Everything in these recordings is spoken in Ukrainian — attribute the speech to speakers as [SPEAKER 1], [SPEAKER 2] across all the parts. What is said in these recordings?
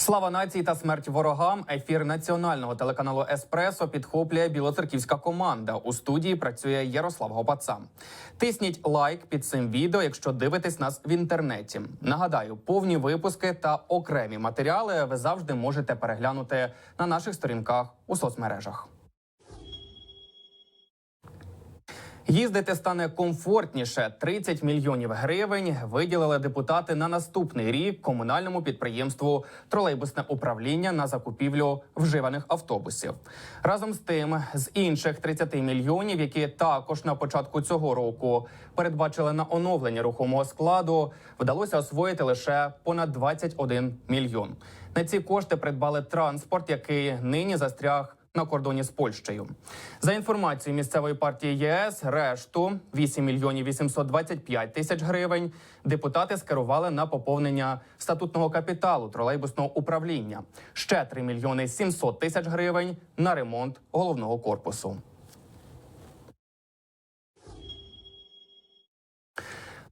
[SPEAKER 1] Слава нації та смерть ворогам. Ефір національного телеканалу Еспресо підхоплює білоцерківська команда. У студії працює Ярослав Гопаца. Тисніть лайк під цим відео, якщо дивитесь нас в інтернеті. Нагадаю, повні випуски та окремі матеріали ви завжди можете переглянути на наших сторінках у соцмережах. Їздити стане комфортніше. 30 мільйонів гривень виділили депутати на наступний рік комунальному підприємству тролейбусне управління на закупівлю вживаних автобусів. Разом з тим, з інших 30 мільйонів, які також на початку цього року передбачили на оновлення рухомого складу, вдалося освоїти лише понад 21 мільйон. На ці кошти придбали транспорт, який нині застряг на кордоні з Польщею. За інформацією місцевої партії ЄС, решту 8 мільйонів 825 тисяч гривень депутати скерували на поповнення статутного капіталу тролейбусного управління. Ще 3 мільйони 700 тисяч гривень на ремонт головного корпусу.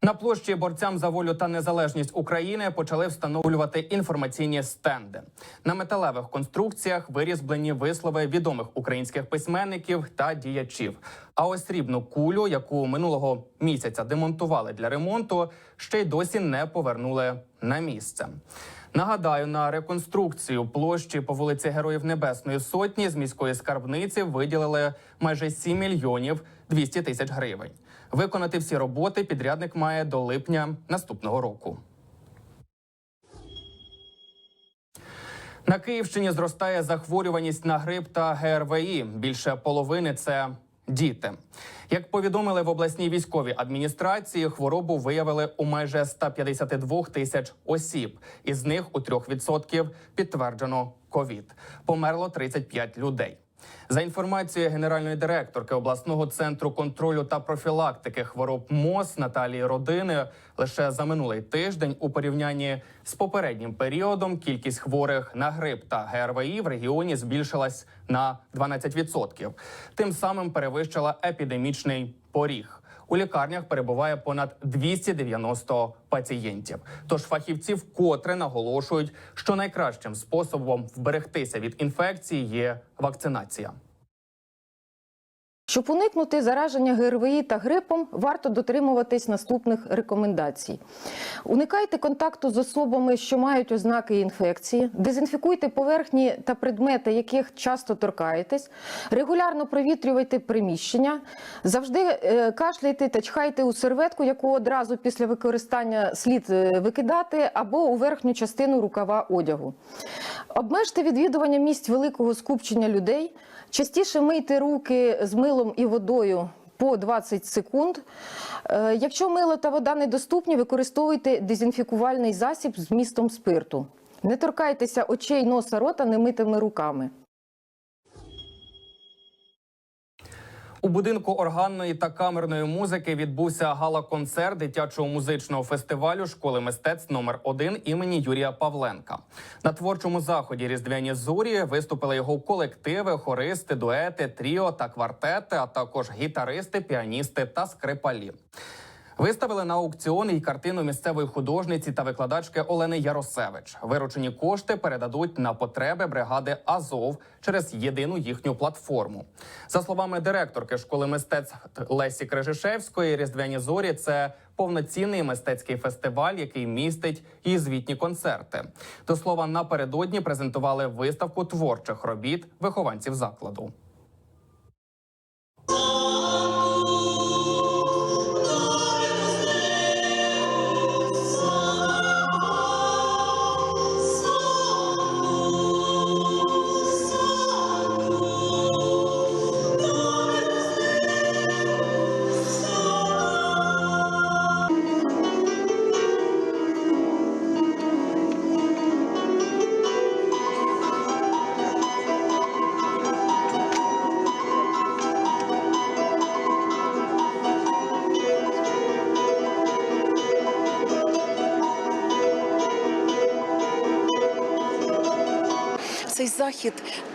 [SPEAKER 1] На площі борцям за волю та незалежність України почали встановлювати інформаційні стенди. На металевих конструкціях вирізблені вислови відомих українських письменників та діячів. А ось срібну кулю, яку минулого місяця демонтували для ремонту, ще й досі не повернули на місце. Нагадаю, на реконструкцію площі по вулиці Героїв Небесної Сотні з міської скарбниці виділили майже 7 мільйонів 200 тисяч гривень. Виконати всі роботи підрядник має до липня наступного року. На Київщині зростає захворюваність на грип та ГРВІ. Більше половини це діти. Як повідомили в обласній військовій адміністрації, хворобу виявили у майже 152 тисяч осіб. Із них у 3% підтверджено ковід. Померло 35 людей. За інформацією генеральної директорки обласного центру контролю та профілактики хвороб МОЗ Наталії Родини, лише за минулий тиждень у порівнянні з попереднім періодом кількість хворих на грип та ГРВІ в регіоні збільшилась на 12%. Тим самим перевищила епідемічний поріг. У лікарнях перебуває понад 290 пацієнтів. Тож фахівці вкотре наголошують, що найкращим способом вберегтися від інфекції є вакцинація.
[SPEAKER 2] Щоб уникнути зараження ГРВІ та грипом, варто дотримуватись наступних рекомендацій: уникайте контакту з особами, що мають ознаки інфекції, дезінфікуйте поверхні та предмети, яких часто торкаєтесь, регулярно провітрювайте приміщення, завжди е, кашляйте та чхайте у серветку, яку одразу після використання слід е, викидати, або у верхню частину рукава одягу. Обмежте відвідування місць великого скупчення людей. Частіше мийте руки з милом і водою по 20 секунд. Е, Якщо мило та вода недоступні, використовуйте дезінфікувальний засіб з містом спирту. Не торкайтеся очей, носа, рота немитими руками.
[SPEAKER 1] У будинку органної та камерної музики відбувся гала-концерт дитячого музичного фестивалю школи мистецтв номер 1 імені Юрія Павленка. На творчому заході Різдвяні зорі виступили його колективи, хористи, дуети, тріо та квартети, а також гітаристи, піаністи та скрипалі. Виставили на аукціон і картину місцевої художниці та викладачки Олени Яросевич. Виручені кошти передадуть на потреби бригади Азов через єдину їхню платформу. За словами директорки школи мистецтв Лесі Крижишевської, Різдвяні зорі це повноцінний мистецький фестиваль, який містить і звітні концерти. До слова, напередодні презентували виставку творчих робіт вихованців закладу.
[SPEAKER 3] Захід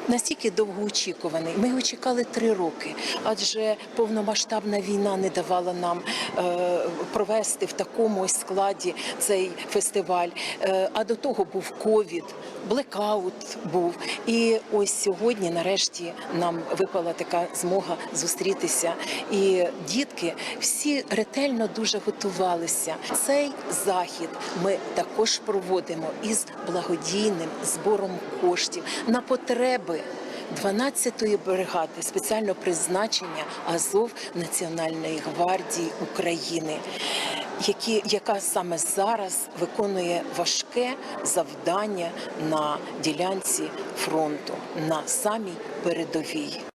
[SPEAKER 3] настільки довгоочікуваний. Ми його чекали три роки, адже повномасштабна війна не давала нам е, провести в такому складі цей фестиваль. Е, а до того був ковід, блекаут був. І ось сьогодні, нарешті, нам випала така змога зустрітися. І дітки всі ретельно дуже готувалися. Цей захід ми також проводимо із благодійним збором коштів на потреби. 12-ї бригади спеціального призначення Азов Національної гвардії України, які, яка саме зараз виконує важке завдання на ділянці фронту на самій передовій.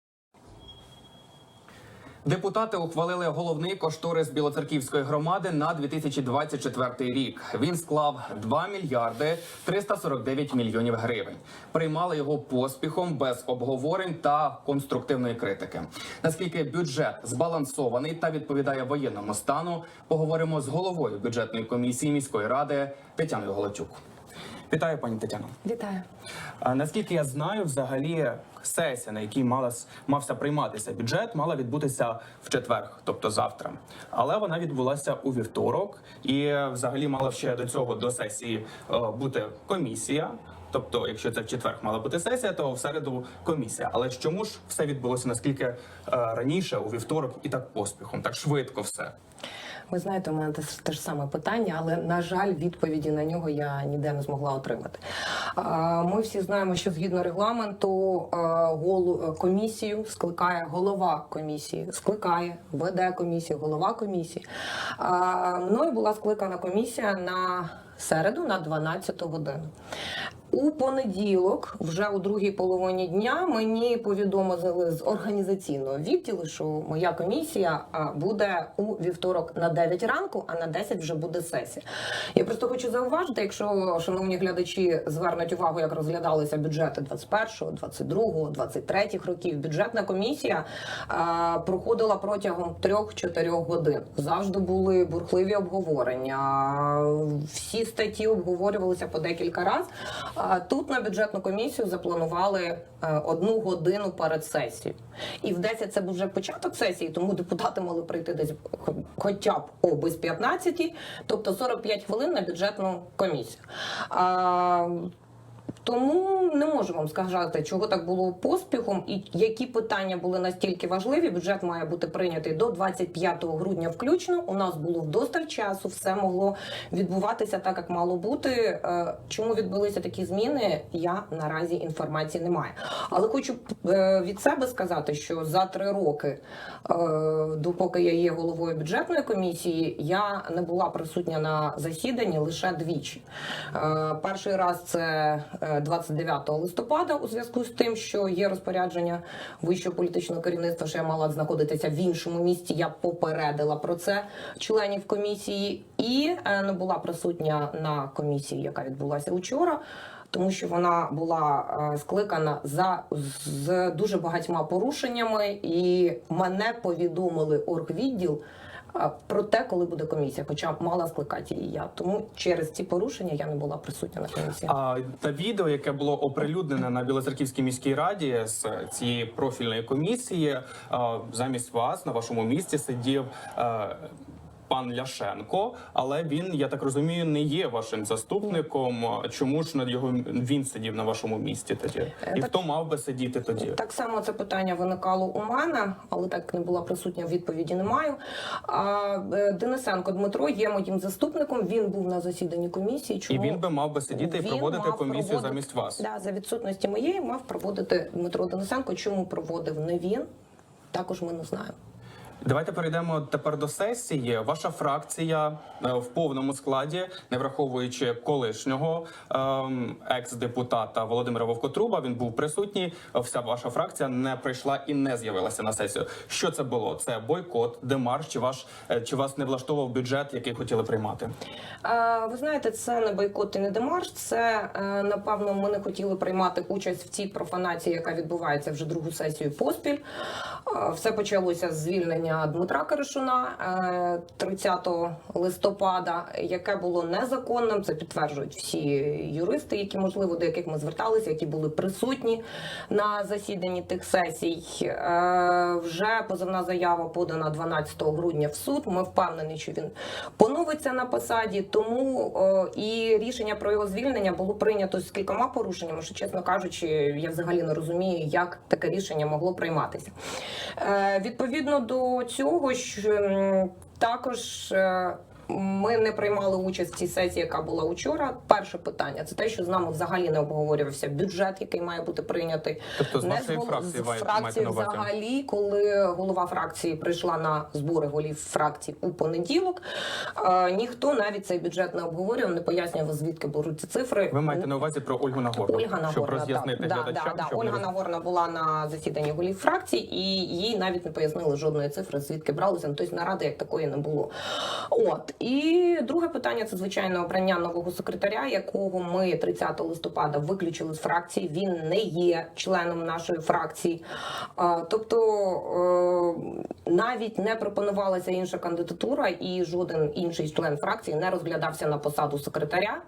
[SPEAKER 1] Депутати ухвалили головний кошторис Білоцерківської громади на 2024 рік. Він склав 2 мільярди 349 мільйонів гривень. Приймали його поспіхом без обговорень та конструктивної критики. Наскільки бюджет збалансований та відповідає воєнному стану, поговоримо з головою бюджетної комісії міської ради Тетяною Голотюк. Вітаю, пані Тетяно.
[SPEAKER 4] Вітаю.
[SPEAKER 1] А наскільки я знаю, взагалі сесія, на якій мала мався прийматися бюджет, мала відбутися в четвер, тобто завтра. Але вона відбулася у вівторок, і взагалі мала ще до цього до сесії е, бути комісія. Тобто, якщо це в четвер мала бути сесія, то в середу комісія. Але чому ж все відбулося наскільки е, раніше, у вівторок, і так поспіхом, так швидко все?
[SPEAKER 4] Ви знаєте, у мене те, те ж саме питання, але на жаль, відповіді на нього я ніде не змогла отримати. Ми всі знаємо, що згідно регламенту голу комісію скликає голова комісії, скликає, веде комісію, голова комісії. Мною була скликана комісія на середу на 12 годину. У понеділок, вже у другій половині дня, мені повідомили з організаційного відділу, що моя комісія буде у вівторок на 9 ранку, а на 10 вже буде сесія. Я просто хочу зауважити, якщо шановні глядачі звернуть увагу, як розглядалися бюджети 21, 22, 23 років. Бюджетна комісія проходила протягом 3-4 годин. Завжди були бурхливі обговорення. Всі статті обговорювалися по декілька разів. Тут на бюджетну комісію запланували е, одну годину перед сесією. І в 10 це був вже початок сесії, тому депутати мали прийти десь хоча б о без 15, тобто 45 хвилин на бюджетну комісію. Тому не можу вам сказати, чого так було поспіхом, і які питання були настільки важливі. Бюджет має бути прийнятий до 25 грудня включно. У нас було вдосталь часу, все могло відбуватися так, як мало бути. Е, Чому відбулися такі зміни? Я наразі інформації не маю. Але хочу е, від себе сказати, що за три роки, е, допоки я є головою бюджетної комісії, я не була присутня на засіданні лише двічі. Перший раз це 29 листопада, у зв'язку з тим, що є розпорядження вищого політичного керівництва, що я мала знаходитися в іншому місті. Я попередила про це членів комісії і не була присутня на комісії, яка відбулася учора. Тому що вона була е, скликана за з дуже багатьма порушеннями, і мене повідомили оргвідділ про те, коли буде комісія, хоча мала скликати її я. Тому через ці порушення я не була присутня на комісії.
[SPEAKER 1] А та відео, яке було оприлюднене на Білоцерківській міській раді з цієї профільної комісії, замість вас на вашому місці сидів. Е, Пан Ляшенко, але він, я так розумію, не є вашим заступником. Чому ж на його він сидів на вашому місці тоді? І
[SPEAKER 4] так-
[SPEAKER 1] хто мав би сидіти тоді?
[SPEAKER 4] Так само це питання виникало у мене, але так не була присутня. Відповіді не маю. А е, Денисенко Дмитро є моїм заступником. Він був на засіданні комісії.
[SPEAKER 1] І
[SPEAKER 4] Чому
[SPEAKER 1] він би мав би сидіти і
[SPEAKER 4] Він
[SPEAKER 1] проводити комісію
[SPEAKER 4] проводити-
[SPEAKER 1] замість вас.
[SPEAKER 4] Да, за відсутності моєї мав проводити Дмитро Денисенко. Чому проводив не він? Також ми не знаємо.
[SPEAKER 1] Давайте перейдемо тепер до сесії. Ваша фракція е, в повному складі, не враховуючи колишнього ем, екс-депутата Володимира Вовкотруба, він був присутній. Вся ваша фракція не прийшла і не з'явилася на сесію. Що це було? Це бойкот, демарш, чи ваш е, чи вас не влаштовував бюджет, який хотіли приймати?
[SPEAKER 4] Е, Ви знаєте, це не бойкот і не демарш. Це напевно ми не хотіли приймати участь в цій профанації, яка відбувається вже другу сесію поспіль. Все почалося з звільнення звільнення Дмитра Киришуна е, 30 листопада, яке було незаконним. Це підтверджують всі юристи, які можливо до яких ми зверталися, які були присутні на засіданні тих сесій. Е, Вже позовна заява подана 12 грудня в суд. Ми впевнені, що він поновиться на посаді. Тому е, і рішення про його звільнення було прийнято з кількома порушеннями. Що чесно кажучи, я взагалі не розумію, як таке рішення могло прийматися. Е, Відповідно до цього, що також. Ми не приймали участь в цій сесії, яка була учора. Перше питання це те, що з нами взагалі не обговорювався бюджет, який має бути прийнятий.
[SPEAKER 1] Тобто з
[SPEAKER 4] Не
[SPEAKER 1] вашої фракції
[SPEAKER 4] з фракції взагалі, коли голова фракції прийшла на збори голів фракцій у понеділок, е, ніхто навіть цей бюджет не обговорював, не пояснював звідки беруть ці цифри.
[SPEAKER 1] Ви маєте на увазі про Ольгу Нагорну,
[SPEAKER 4] Ольга Нагорна,
[SPEAKER 1] щоб роз'яснити.
[SPEAKER 4] Да,
[SPEAKER 1] глядачам,
[SPEAKER 4] да, да.
[SPEAKER 1] щоб
[SPEAKER 4] Ольга
[SPEAKER 1] роз-
[SPEAKER 4] Нагорна була на засіданні голів фракцій, і їй навіть не пояснили жодної цифри, звідки бралися. Ну, тобто наради як такої не було. От і друге питання це звичайно обрання нового секретаря, якого ми 30 листопада виключили з фракції. Він не є членом нашої фракції. Тобто е, навіть не пропонувалася інша кандидатура, і жоден інший член фракції не розглядався на посаду секретаря.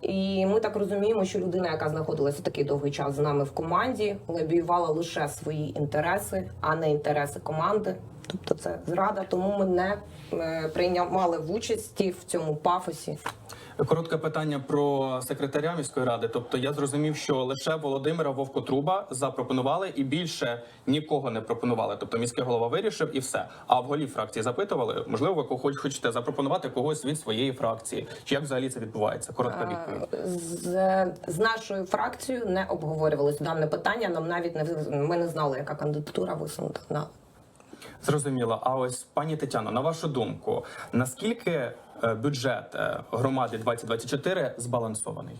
[SPEAKER 4] І ми так розуміємо, що людина, яка знаходилася такий довгий час з нами в команді, лобіювала лише свої інтереси, а не інтереси команди. Тобто це зрада, тому ми не е, приймали в участі в цьому пафосі.
[SPEAKER 1] Коротке питання про секретаря міської ради. Тобто я зрозумів, що лише Володимира Вовкотруба запропонували і більше нікого не пропонували. Тобто міський голова вирішив і все. А в голів фракції запитували, можливо, ви хоч хочете запропонувати когось від своєї фракції. Чи як взагалі це відбувається? Коротка відповідь.
[SPEAKER 4] З, з нашою фракцією не обговорювалося дане питання. Нам навіть не ми не знали, яка кандидатура висунута на
[SPEAKER 1] Зрозуміло. А ось пані Тетяно, на вашу думку, наскільки е, бюджет е, громади 2024 збалансований?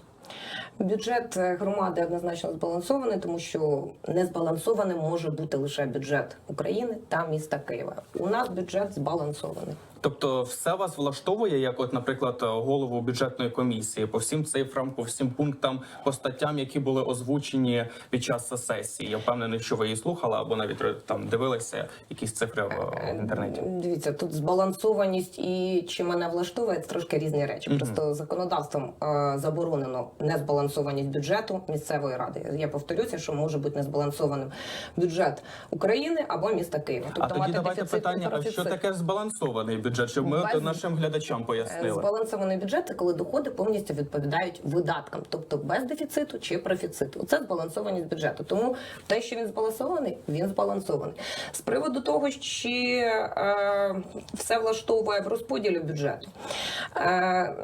[SPEAKER 4] Бюджет е, громади однозначно збалансований, тому що незбалансованим може бути лише бюджет України та міста Києва. У нас бюджет збалансований.
[SPEAKER 1] Тобто, все вас влаштовує, як, от, наприклад, голову бюджетної комісії по всім цифрам, по всім пунктам, по статтям, які були озвучені під час сесії. Я впевнений, що ви її слухали або навіть е, там дивилися якісь цифри в, в інтернеті.
[SPEAKER 4] Дивіться, тут збалансованість і чи мене влаштовує це трошки різні речі.
[SPEAKER 1] Мгм.
[SPEAKER 4] Просто законодавством е, заборонено незбалансованість бюджету місцевої ради. Я повторюся, що може бути незбалансованим бюджет України або міста Києва.
[SPEAKER 1] А тоді
[SPEAKER 4] мати
[SPEAKER 1] давайте
[SPEAKER 4] дефіцит
[SPEAKER 1] питання: а що таке збалансований бюджет? Щоб ми
[SPEAKER 4] Без-
[SPEAKER 1] нашим глядачам
[SPEAKER 4] Е,
[SPEAKER 1] пояснили.
[SPEAKER 4] Збалансований бюджет це коли доходи повністю відповідають видаткам, тобто без дефіциту чи профіциту. Це збалансованість бюджету. Тому те, що він збалансований, він збалансований. З приводу того, чи е, все влаштовує в розподілі бюджету. Е,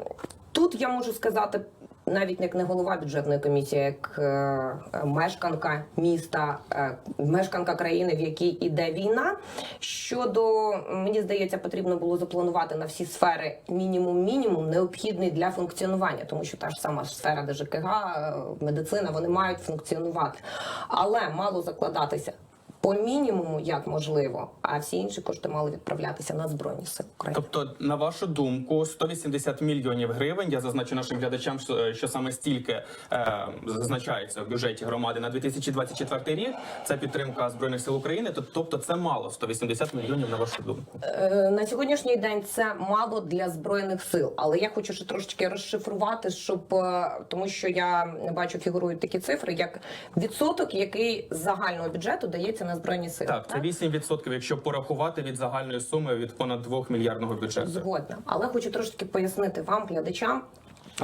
[SPEAKER 4] тут я можу сказати. Навіть як не голова бюджетної комісії, як е, мешканка міста, е, мешканка країни, в якій іде війна. Щодо мені здається, потрібно було запланувати на всі сфери мінімум мінімум необхідний для функціонування, тому що та ж сама сфера ДЖКГ, е, медицина, вони мають функціонувати, але мало закладатися. По мінімуму, як можливо, а всі інші кошти мали відправлятися на збройні сили України.
[SPEAKER 1] Тобто, на вашу думку, 180 мільйонів гривень. Я зазначу нашим глядачам, що, що саме стільки е, зазначається в бюджеті громади на 2024 рік. Це підтримка збройних сил України. Тобто, це мало 180 мільйонів на вашу думку.
[SPEAKER 4] Е, На сьогоднішній день це мало для збройних сил, але я хочу ще трошечки розшифрувати, щоб е, тому, що я бачу, фігурують такі цифри, як відсоток, який загального бюджету дається на збройні сили.
[SPEAKER 1] Так, це 8%, якщо порахувати від загальної суми від понад 2 мільярдного бюджету.
[SPEAKER 4] Згодна, але хочу трошки пояснити вам, глядачам.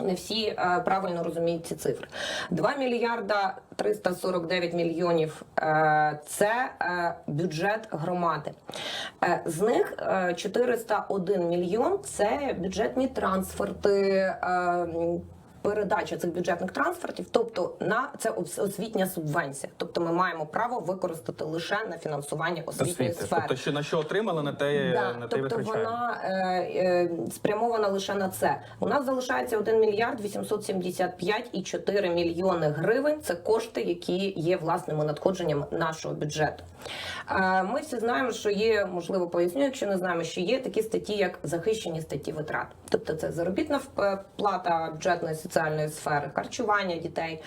[SPEAKER 4] Не всі е, правильно розуміють ці цифри. 2 мільярда 349 мільйонів е, це е, бюджет громади. Е, з них е, 401 мільйон це бюджетні трансферти. Е, Передача цих бюджетних трансфертів, тобто на це освітня субвенція. Тобто ми маємо право використати лише на фінансування освітньої
[SPEAKER 1] Освіти.
[SPEAKER 4] сфери.
[SPEAKER 1] Тобто, що на що отримали, на те,
[SPEAKER 4] Да,
[SPEAKER 1] на те
[SPEAKER 4] тобто
[SPEAKER 1] витрачаємо.
[SPEAKER 4] вона е, е, спрямована лише на це. У нас залишається 1 мільярд 875,4 мільйони гривень. Це кошти, які є власними надходженням нашого бюджету. Е, ми всі знаємо, що є, можливо, поясню, якщо не знаємо, що є такі статті, як захищені статті витрат. Тобто це заробітна плата бюджетної соціальної сфери, харчування дітей,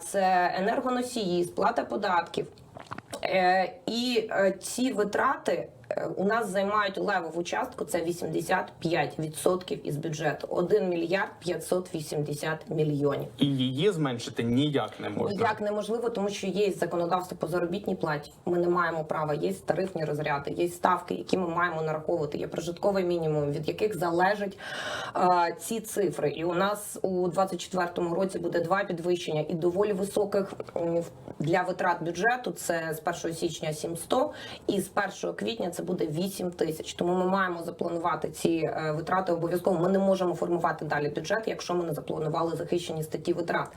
[SPEAKER 4] це енергоносії, сплата податків. Е, І е, ці витрати У нас займають левову частку, це 85% із бюджету. 1 мільярд 580 мільйонів.
[SPEAKER 1] І її зменшити ніяк не можна.
[SPEAKER 4] Ніяк неможливо, тому що є законодавство по заробітній платі. Ми не маємо права. Є тарифні розряди, є ставки, які ми маємо нараховувати. Є прожитковий мінімум, від яких залежать е, ці цифри. І у нас у 24-му році буде два підвищення і доволі високих для витрат бюджету. Це з 1 січня 700 і з 1 квітня це буде 8 тисяч. Тому ми маємо запланувати ці е, витрати обов'язково. Ми не можемо формувати далі бюджет, якщо ми не запланували захищені статті витрат.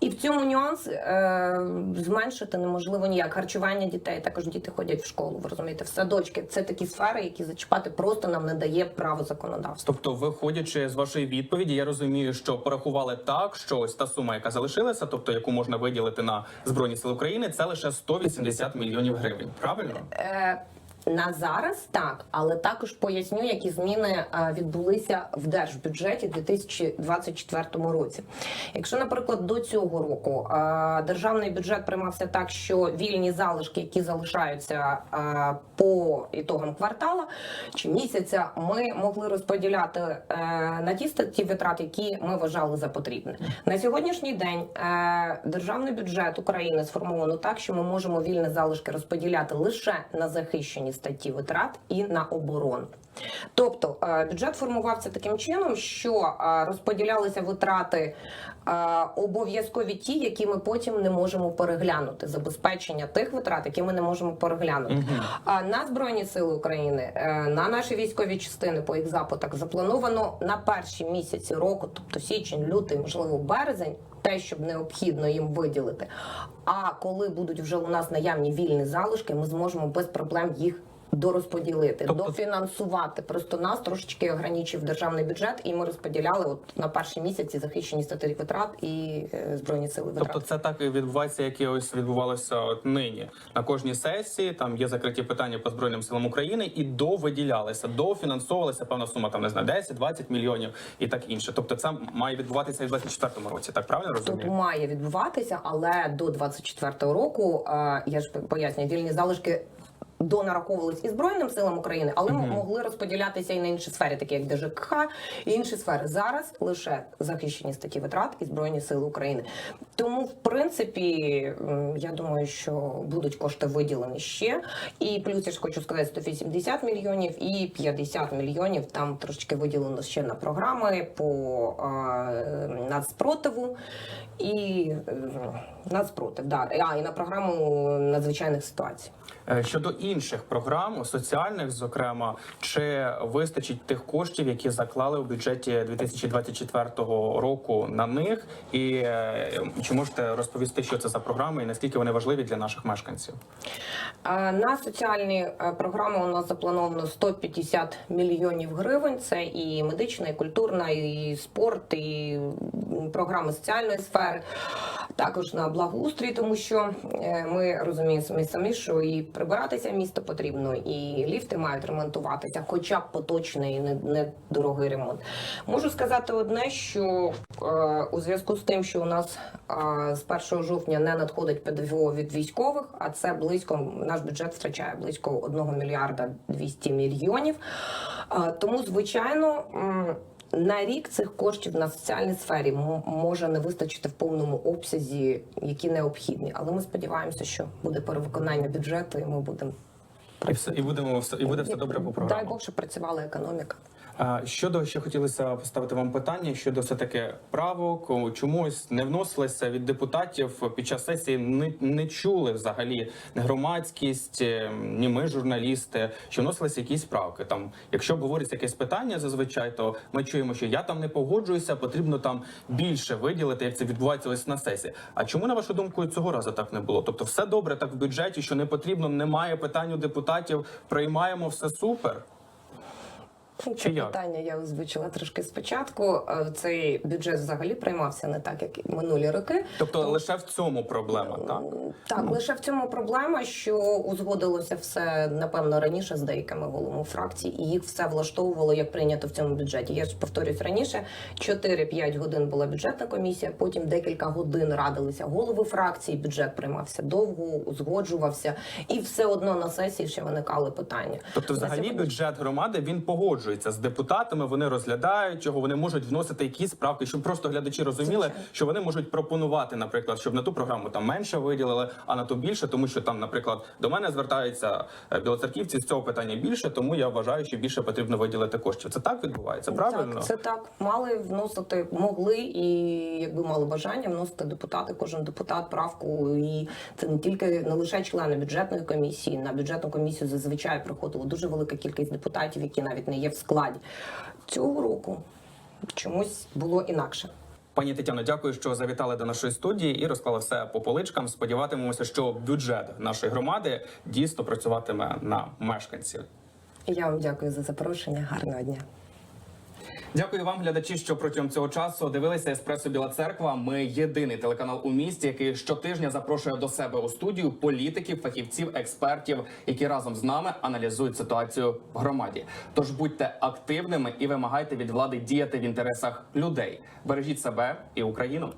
[SPEAKER 4] І в цьому нюанс е, зменшити неможливо ніяк. Харчування дітей також діти ходять в школу. Ви розумієте, в садочки. Це такі сфери, які зачіпати просто нам не дає право законодавства.
[SPEAKER 1] Тобто, виходячи з вашої відповіді, я розумію, що порахували так, що ось та сума, яка залишилася, тобто яку можна виділити на збройні сили України, це лише 180 мільйонів гривень. Правильно?
[SPEAKER 4] На зараз так, але також поясню, які зміни е, відбулися в держбюджеті у 2024 році. Якщо, наприклад, до цього року е, державний бюджет приймався так, що вільні залишки, які залишаються е, по ітогам квартала чи місяця, ми могли розподіляти на ті статті витрат, які ми вважали за потрібне. На сьогоднішній день державний бюджет України сформовано так, що ми можемо вільні залишки розподіляти лише на захищені статті витрат і на оборону. Тобто е, бюджет формувався таким чином, що е, розподілялися витрати е, обов'язкові ті, які ми потім не можемо переглянути. Забезпечення тих витрат, які ми не можемо переглянути. А на збройні сили України, на наші військові частини по їх запитах заплановано на перші місяці року, тобто січень, лютий, можливо, березень. Те, щоб необхідно їм виділити. А коли будуть вже у нас наявні вільні залишки, ми зможемо без проблем їх дорозподілити,
[SPEAKER 1] Тобто-
[SPEAKER 4] дофінансувати. Просто нас трошечки ограничив державний бюджет, і ми розподіляли от на перші місяці захищені статті витрат і е, збройні сили витрат.
[SPEAKER 1] Тобто, це так і відбувається, як і ось відбувалося от нині на кожній сесії. Там є закриті питання по збройним силам України, і довиділялися, дофінансовувалася певна сума, там не знаю, 10-20 мільйонів і так інше. Тобто, це має відбуватися і в 24-му році. Так правильно
[SPEAKER 4] Тут має відбуватися, але до 24-го року е, я ж пояснюю, вільні залишки. Донараховувались і збройним силам України, але
[SPEAKER 1] Мгм.
[SPEAKER 4] могли розподілятися і на інші сфери, такі як ДЖКХ і інші сфери. Зараз лише захищені статті витрат і збройні сили України. Тому, в принципі, я думаю, що будуть кошти виділені ще. І плюс я ж хочу сказати 180 мільйонів і 50 мільйонів. Там трошечки виділено ще на програми по нацпротиву і нацпротив. Да. А і на програму надзвичайних ситуацій.
[SPEAKER 1] Е, Щодо інших програм, соціальних, зокрема, чи вистачить тих коштів, які заклали у бюджеті 2024 року на них, і е, чи можете розповісти, що це за програми і наскільки вони важливі для наших мешканців?
[SPEAKER 4] Е, На соціальні е, програми у нас заплановано 150 мільйонів гривень. Це і медична, і культурна, і спорт, і програми соціальної сфери. Також на благоустрій, тому що е, ми розуміємо самі що і прибиратися місто потрібно, і ліфти мають ремонтуватися, хоча б поточний, не, дорогий ремонт. Можу сказати одне, що у зв'язку з тим, що у нас з 1 жовтня не надходить ПДФО від військових, а це близько наш бюджет втрачає близько 1 мільярда 200 мільйонів. Тому, звичайно. на рік цих коштів на соціальній сфері може не вистачити в повному обсязі, які необхідні. Але ми сподіваємося, що буде перевиконання бюджету, і ми будемо
[SPEAKER 1] І все і будемо все і буде все добре по
[SPEAKER 4] дай. Бог, щоб працювала економіка.
[SPEAKER 1] Щодо ще хотілося поставити вам питання щодо все таки правок, чомусь не вносилися від депутатів під час сесії. Не, не чули взагалі не громадськість, е, ні ми, журналісти, що вносилися якісь правки. Там, якщо говориться якесь питання, зазвичай то ми чуємо, що я там не погоджуюся, потрібно там більше виділити, як це відбувається ось на сесії. А чому на вашу думку цього разу так не було? Тобто, все добре так в бюджеті, що не потрібно, немає питань у депутатів, приймаємо все супер.
[SPEAKER 4] Це
[SPEAKER 1] Чи як?
[SPEAKER 4] питання я озвучила трошки спочатку. Е, Цей бюджет взагалі приймався не так, як і минулі роки.
[SPEAKER 1] Тобто лише в цьому проблема, так?
[SPEAKER 4] Так, лише в цьому проблема, що узгодилося все напевно раніше з деякими головами фракцій, і їх все влаштовувало як прийнято в цьому бюджеті. Я ж повторюсь раніше: 4-5 годин була бюджетна комісія. Потім декілька годин радилися голови фракцій. Бюджет приймався довго, узгоджувався, і все одно на сесії ще виникали питання.
[SPEAKER 1] Тобто, взагалі,
[SPEAKER 4] сьогодні-
[SPEAKER 1] бюджет громади він погоджується з депутатами. Вони розглядають його, вони можуть вносити якісь правки, щоб просто глядачі розуміли, що вони можуть пропонувати, наприклад, щоб на ту програму там менше виділили, а на ту більше, тому що там, наприклад, до мене звертаються е, білоцерківці з цього питання більше, тому я вважаю, що більше потрібно виділити коштів. Це так відбувається, правильно?
[SPEAKER 4] Так, це так. Мали вносити, могли і якби мали бажання вносити депутати, кожен депутат правку. І це не тільки не лише члени бюджетної комісії. На бюджетну комісію зазвичай приходило дуже велика кількість депутатів, які навіть не є в складі. Цього року чомусь було інакше.
[SPEAKER 1] Пані Тетяно, дякую, що завітали до нашої студії і розклали все по поличкам. Сподіватимемося, що бюджет нашої громади дійсно працюватиме на мешканців.
[SPEAKER 4] Я вам дякую за запрошення. Гарного дня.
[SPEAKER 1] Дякую вам, глядачі, що протягом цього часу дивилися Еспресо Біла Церква. Ми єдиний телеканал у місті, який щотижня запрошує до себе у студію політиків, фахівців, експертів, які разом з нами аналізують ситуацію в громаді. Тож будьте активними і вимагайте від влади діяти в інтересах людей. Бережіть себе і Україну.